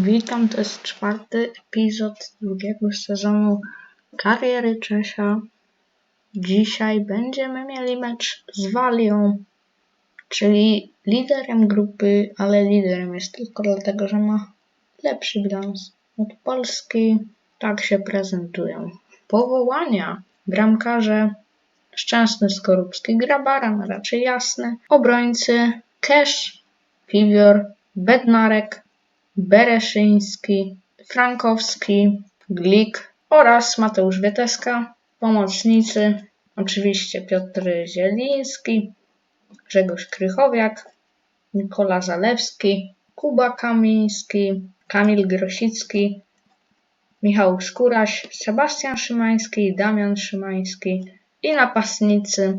Witam, to jest czwarty epizod drugiego sezonu Kariery Czesia. Dzisiaj będziemy mieli mecz z Walią, czyli liderem grupy, ale liderem jest tylko dlatego, że ma lepszy bilans od Polski. Tak się prezentują. Powołania. Bramkarze Szczęsny Skorupski, Grabaran, raczej jasne. Obrońcy Kesz, Piwior, Bednarek, Bereszyński, Frankowski, Glik oraz Mateusz Wieteska. Pomocnicy oczywiście Piotr Zieliński, Grzegorz Krychowiak, Nikola Zalewski, Kuba Kamiński, Kamil Grosicki, Michał Skóraś, Sebastian Szymański, Damian Szymański i napastnicy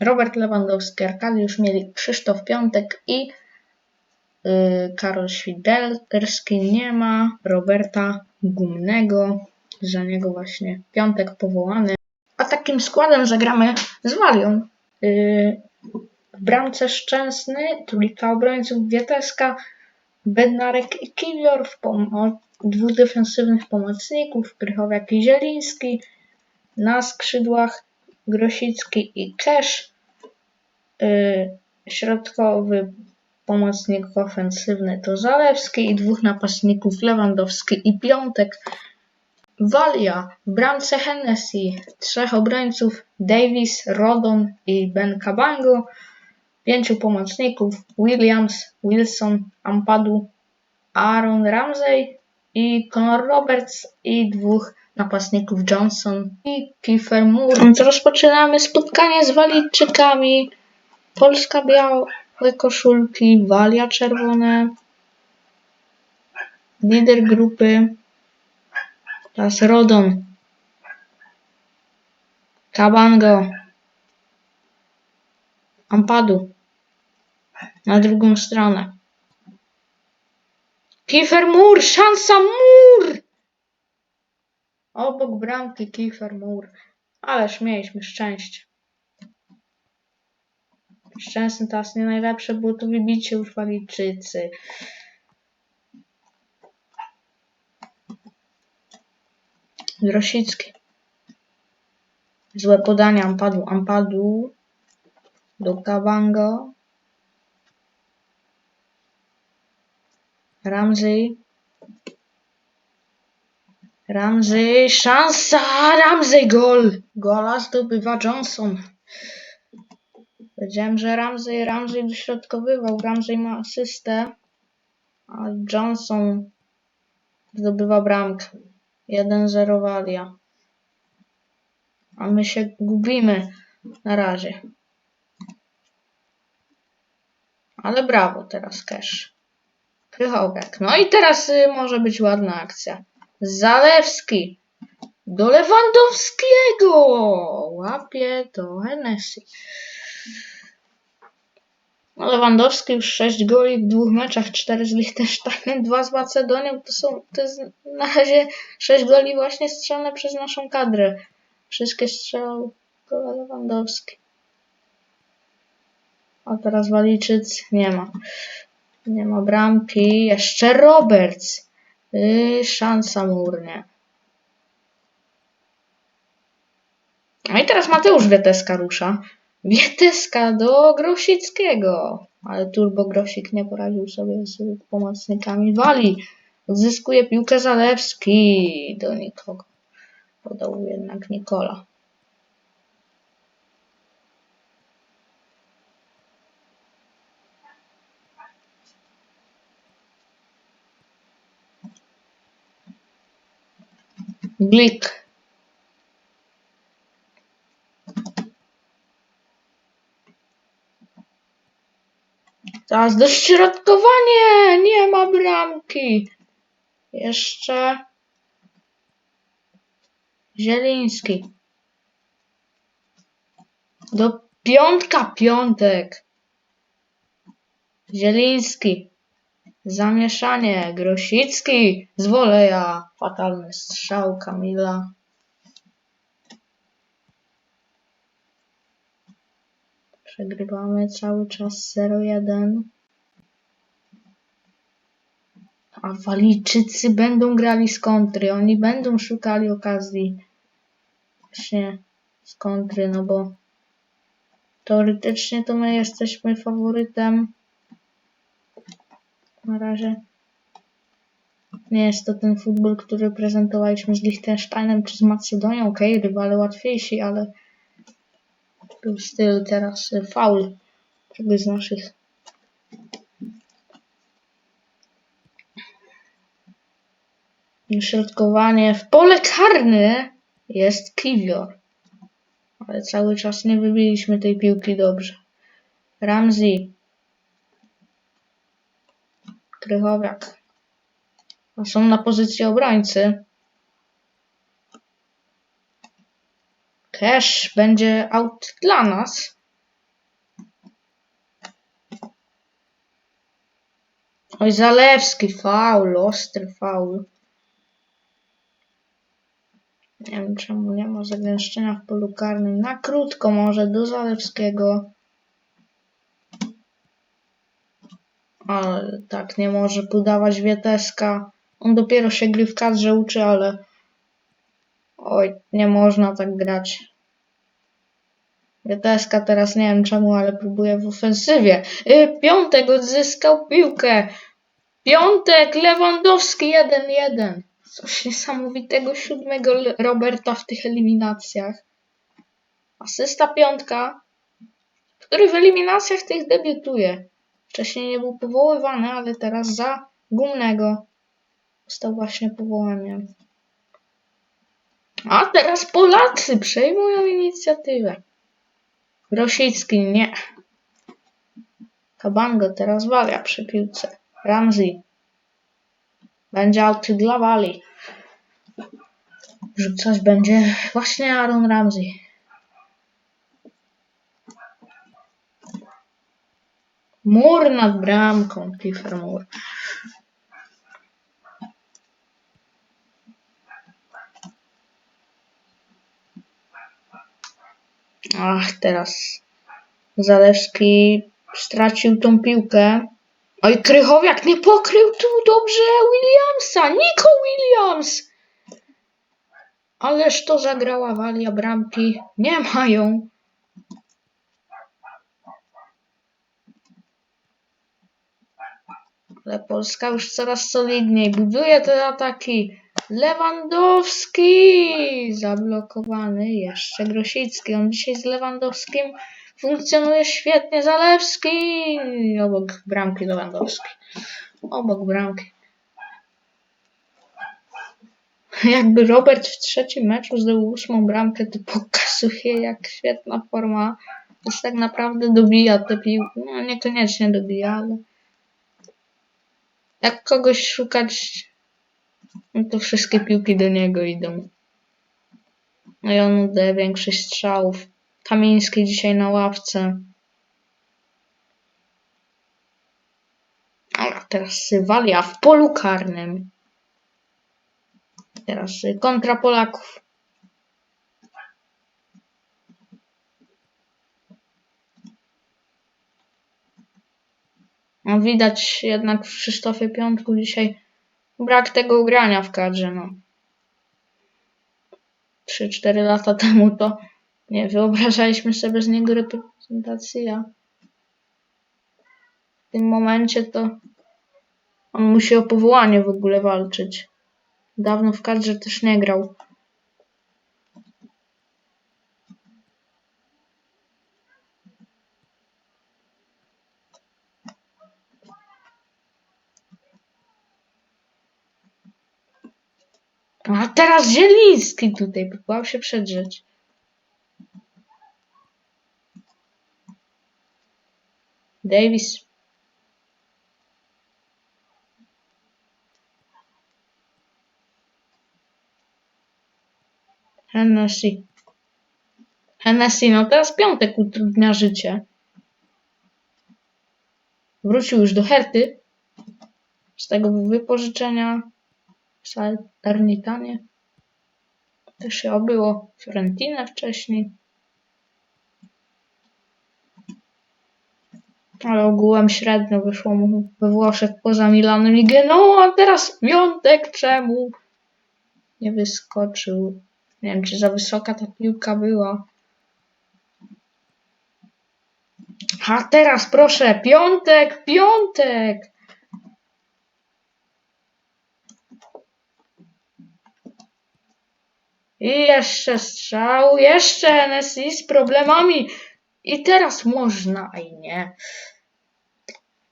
Robert Lewandowski, Arkadiusz Mielik, Krzysztof Piątek i Karol Świderski. Nie ma Roberta Gumnego, za niego właśnie Piątek powołany. A takim składem zagramy z Walią. Yy, w bramce Szczęsny, trójka obrońców Wieteska, Bednarek i Kiwior, w pomo- dwóch defensywnych pomocników, Krychowiak i Zieliński, na skrzydłach Grosicki i Kesz, yy, środkowy pomocnik ofensywny to Zalewski i dwóch napastników Lewandowski i Piątek. Walia w bramce Hennessy, trzech obrońców Davis, Rodon i Ben Cabango, pięciu pomocników Williams, Wilson, Ampadu, Aaron Ramsey i Conor Roberts i dwóch napastników Johnson i Kiefer Moore. Więc rozpoczynamy spotkanie z Walijczykami. Polska białe koszulki, Walia czerwone. Lider grupy. Teraz Rodon. Kabango. Ampadu. Na drugą stronę. Kiefer Moore! Szansa Moore! Obok bramki Kiefer Moore. Ależ mieliśmy szczęście. Szczęsny teraz nie najlepsze, było to wybicie już Walijczycy. Grosicki. Złe podanie Ampadu. Ampadu do Kabango. Ramsey. Ramsey, szansa! Ramsey, gol! Gola zdobywa Johnson. Powiedziałem, że Ramsey, Ramsey dośrodkowywał. Ramsey ma asystę, a Johnson zdobywa bramkę. 1-0 Walia. A my się gubimy na razie. Ale brawo teraz Cash. Krychowiak. No i teraz y, może być ładna akcja. Zalewski. Do Lewandowskiego. Łapie to Hennessy. No Lewandowski już 6 goli w dwóch meczach, 4 z Liechtensteinem, 2 z Macedonią. To są to jest na razie 6 goli właśnie strzelone przez naszą kadrę. Wszystkie strzelał gole Lewandowski. A teraz Walijczycy nie ma. Nie ma bramki. Jeszcze Roberts. Yy, szansa murnie. No i teraz Mateusz Wieteska rusza. Wieteska do Grosickiego. Ale Turbo Grosik nie poradził sobie z pomocnikami Wali. Odzyskuje piłkę Zalewski do nikogo. Podał jednak Nikola. Glik. Teraz dośrodkowanie! Nie ma bramki. Jeszcze Zieliński. Do piątka piątek. Zieliński. Zamieszanie. Grosicki. Z woleja. Fatalny strzał Kamila. Przegrywamy cały czas 0-1. A Walijczycy będą grali z kontry, oni będą szukali okazji właśnie z kontry, no bo teoretycznie to my jesteśmy faworytem. Na razie nie jest to ten futbol, który prezentowaliśmy z Liechtensteinem czy z Macedonią. Okej, rywale łatwiejsi, ale był styl teraz y, faul czegoś z naszych. Środkowanie w pole karne jest Kiwior. Ale cały czas nie wybiliśmy tej piłki dobrze. Ramsey. Krychowiak. A są na pozycji obrońcy. Cash będzie out dla nas. Oj, Zalewski, faul, ostry faul. Nie wiem czemu nie ma zagęszczenia w polu karnym. Na krótko może do Zalewskiego. Ale tak nie może podawać Wieteska. On dopiero się gry w kadrze uczy, ale oj, nie można tak grać. Wieteska teraz nie wiem czemu, ale próbuje w ofensywie. Y, Piątek odzyskał piłkę. Piątek, Lewandowski 1-1. Coś niesamowitego siódmego Roberta w tych eliminacjach. Asysta piątka, który w eliminacjach tych debiutuje. Wcześniej nie był powoływany, ale teraz za Gumnego został właśnie powołany. A teraz Polacy przejmują inicjatywę. Rosicki nie. Kabango teraz wawia przy piłce. Ramsey. Będzie out dla Wali. Rzucać będzie właśnie Aaron Ramsey. Mur nad bramką, Clifford Moore. Ach, teraz Zalewski stracił tą piłkę. Oj, Krychowiak nie pokrył tu dobrze Williamsa. Nico Williams! Ależ to zagrała Walia bramki. Nie mają. Ale Polska już coraz solidniej buduje te ataki. Lewandowski! Zablokowany. Jeszcze Grosicki. On dzisiaj z Lewandowskim funkcjonuje świetnie. Zalewski! Obok bramki Lewandowski. Obok bramki. Jakby Robert w trzecim meczu zdobył ósmą bramkę, to pokazuje jak świetna forma. Jest tak naprawdę dobija te piłki. No niekoniecznie dobija, ale jak kogoś szukać, no to wszystkie piłki do niego idą. No i on udaje większość strzałów. Kamiński dzisiaj na ławce. A teraz Walia w polu karnym. Teraz kontra Polaków. No widać jednak w Krzysztofie Piątku dzisiaj brak tego grania w kadrze. No. 3-4 lata temu to nie wyobrażaliśmy sobie z niego reprezentacji, a w tym momencie to on musi o powołanie w ogóle walczyć. Dawno w kadrze też nie grał. A teraz Zieliński tutaj próbował się przedrzeć. Davis. Hennessy. Hennessy, no teraz piątek utrudnia życie. Wrócił już do Herty. Z tego wypożyczenia Salernitanie. Też się obyło Fiorentinę wcześniej. Ale ogółem średnio wyszło mu we Włoszech poza Milanem i Genoa, a teraz piątek czemu nie wyskoczył? Nie wiem, czy za wysoka ta piłka była. A teraz proszę, piątek, piątek! I jeszcze strzał, jeszcze NSI z problemami. I teraz można, a i nie.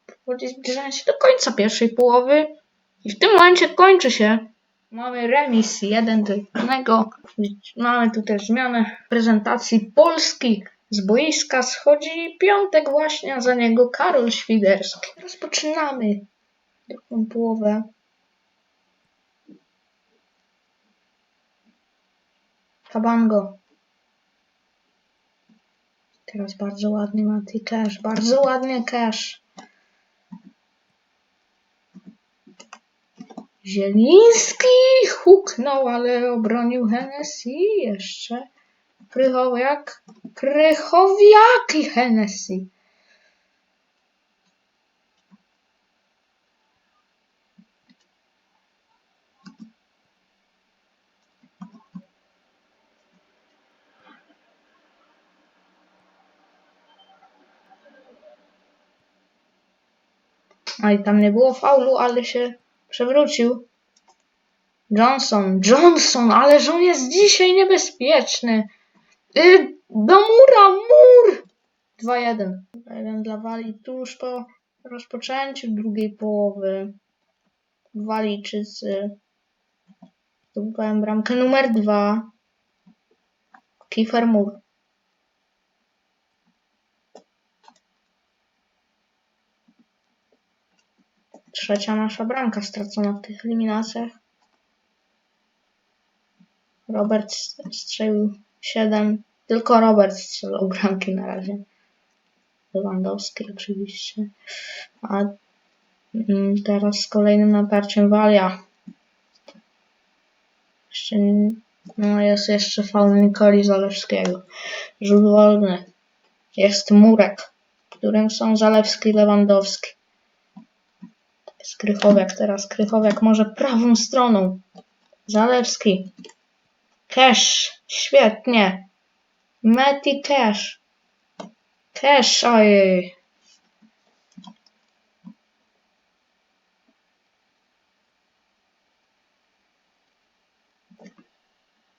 Powoli zbliżają się do końca pierwszej połowy. I w tym momencie kończy się. Mamy remis 1 do 1. Mamy tu też zmianę prezentacji Polski. Z boiska schodzi piątek właśnie, a za niego Karol Świderski. Rozpoczynamy drugą połowę. Kabango. Teraz bardzo ładnie Mati Cash, bardzo ładnie Cash. Zieliński huknął, ale obronił Hennessy jeszcze. Krychowiak, Krychowiak i Hennessy. A i tam nie było faulu, ale się przewrócił. Johnson, Johnson, ależ on jest dzisiaj niebezpieczny. Y, do mura, mur! 2-1. 2-1 dla Wali tuż po rozpoczęciu drugiej połowy. Walijczycy zdobywają bramkę numer 2. Kiefer Mur. Trzecia nasza bramka stracona w tych eliminacjach. Robert strzelił 7. Tylko Robert strzelał bramki na razie. Lewandowski oczywiście. A mm, teraz kolejnym naparciem Walia. Jeszcze, no jest jeszcze faul Nikoli Zalewskiego. Rzut wolny. Jest murek, w którym są Zalewski i Lewandowski. Jest Krychowiak teraz. Krychowiak może prawą stroną. Zalewski. Cash. Świetnie. Meti Cash. Cash, ojej.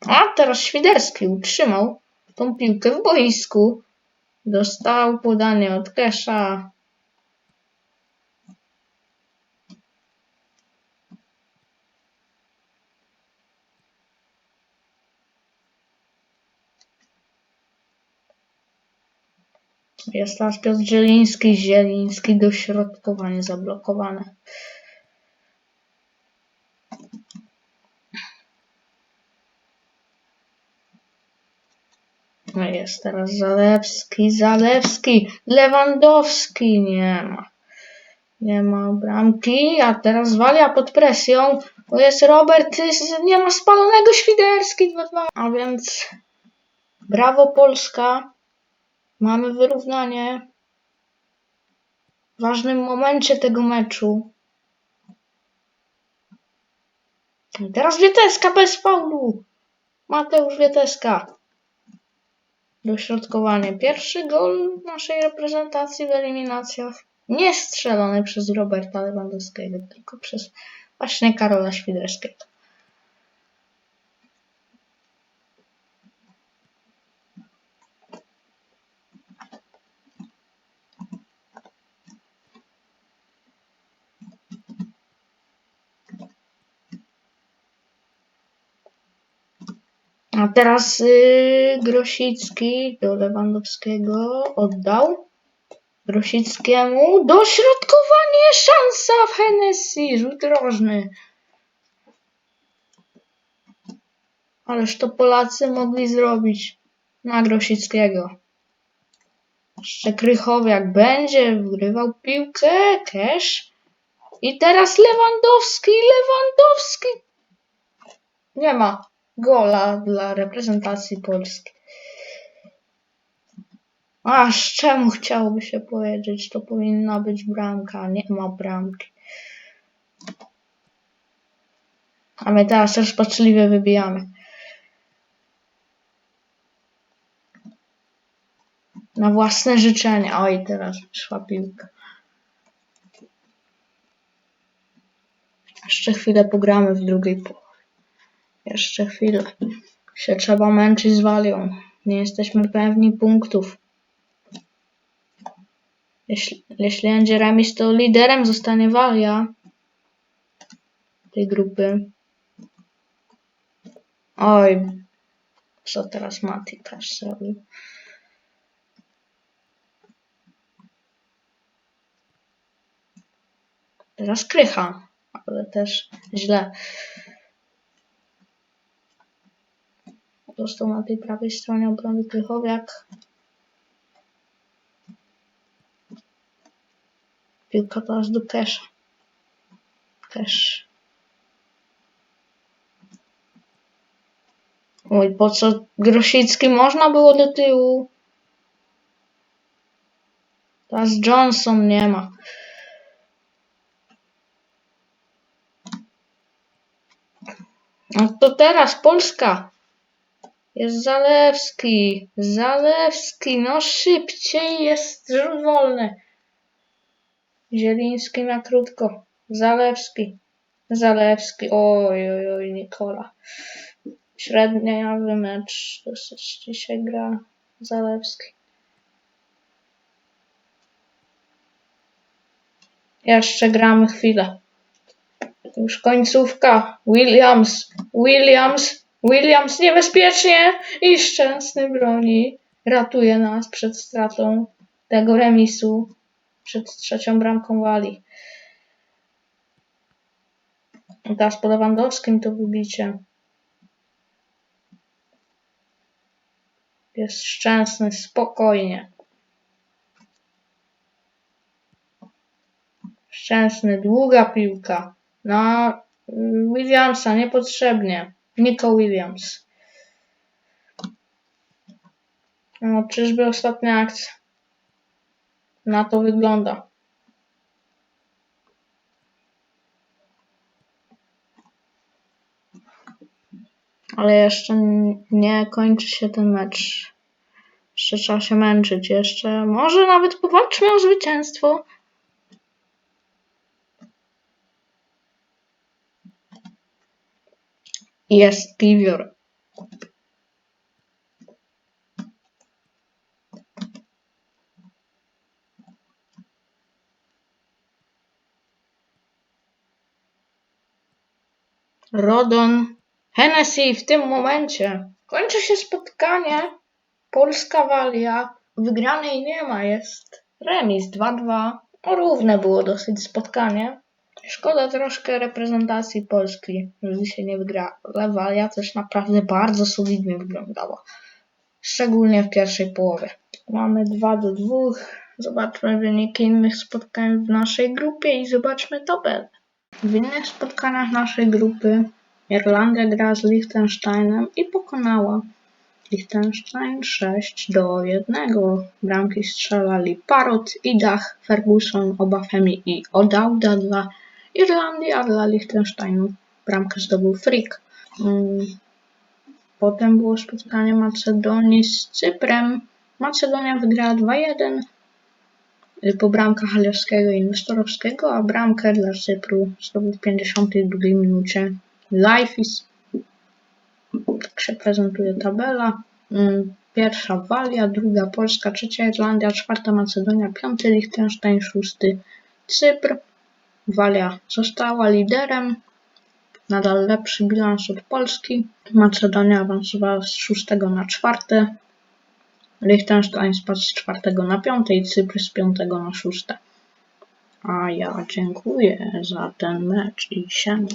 A teraz Świderski utrzymał tą piłkę w boisku. Dostał podanie od Kesha. Jest teraz Piotr Zieliński, Zieliński dośrodkowanie zablokowane. No jest teraz Zalewski, Zalewski, Lewandowski nie ma. Nie ma bramki, a teraz Walia pod presją, bo jest Robert, nie ma spalonego Świderski 2-2. A więc brawo Polska. Mamy wyrównanie w ważnym momencie tego meczu. Teraz Wieteska bez faulu. Mateusz Wieteska. Dośrodkowanie. Pierwszy gol naszej reprezentacji w eliminacjach. Nie strzelony przez Roberta Lewandowskiego, tylko przez właśnie Karola Świderskiego. A teraz yy, Grosicki do Lewandowskiego oddał. Grosickiemu dośrodkowanie, szansa w Hennessy, rzut rożny. Ależ to Polacy mogli zrobić na Grosickiego. Jeszcze Krychowiak będzie wgrywał piłkę, cash. I teraz Lewandowski, Lewandowski. Nie ma gola dla reprezentacji Polski. Aż czemu chciałoby się powiedzieć, to powinna być bramka, nie ma bramki. A my teraz rozpaczliwie wybijamy. Na własne życzenie. Oj, teraz szła piłka. Jeszcze chwilę pogramy w drugiej połowie. Jeszcze chwilę. Się trzeba męczyć z Walią. Nie jesteśmy pewni punktów. Jeśli, jeśli będzie remis, to liderem zostanie Walia tej grupy. Oj, co teraz Mati też zrobił? Teraz Krycha, ale też źle. Został na tej prawej stronie obrony Krychowiak. Piłka teraz do Kesza. Kesz. Oj, po co Grosicki można było do tyłu? Teraz Johnson nie ma. No to teraz Polska. Jest Zalewski. Zalewski, no szybciej jest rzut wolny. Zieliński na krótko. Zalewski. Zalewski. Oj, oj, oj, Nikola. Średniawy mecz. Dosyć dzisiaj gra Zalewski. Jeszcze gramy chwilę. Już końcówka. Williams. Williams. Williams niebezpiecznie i szczęsny broni. Ratuje nas przed stratą tego remisu. Przed trzecią bramką Wali. Teraz po Lewandowskim to wybicie. Jest szczęsny, spokojnie. Szczęsny, długa piłka. No, Williamsa niepotrzebnie. Nico Williams. No, czyżby ostatnia akcja? Na to wygląda. Ale jeszcze nie kończy się ten mecz. Jeszcze trzeba się męczyć. Jeszcze może nawet powalczmy o zwycięstwo. Jest Kiwior. Rodon. Hennessy w tym momencie. Kończy się spotkanie. Polska Walia. Wygranej nie ma. Jest remis 2-2. No, Równe było dosyć spotkanie. Szkoda troszkę reprezentacji Polski, że dzisiaj nie wygrała. Ale Walia też naprawdę bardzo solidnie wyglądała. Szczególnie w pierwszej połowie. Mamy 2 do 2. Zobaczmy wyniki innych spotkań w naszej grupie i zobaczmy tabelę. W innych spotkaniach naszej grupy Irlandia gra z Liechtensteinem i pokonała Liechtenstein 6 do 1. Bramki strzelali Parrot, Idach, Ferguson, Obafemi i Odauda dla Irlandii, a dla Liechtensteinu bramkę zdobył Frick. Mm, Potem było spotkanie Macedonii z Cyprem. Macedonia wygrała 2-1 y, po bramkach Halewskiego i Nestorowskiego, a bramkę dla Cypru zdobył w 52 minucie Lifeis. Tak się prezentuje tabela. Mm, Pierwsza Walia, druga Polska, trzecia Irlandia, czwarta Macedonia, piąty Liechtenstein, szósty Cypr. Walia została liderem. Nadal lepszy bilans od Polski. Macedonia awansowała z szóstego na czwarte. Liechtenstein spadł z czwartego na piąte i Cypr z piątego na szóste. A ja dziękuję za ten mecz i siema.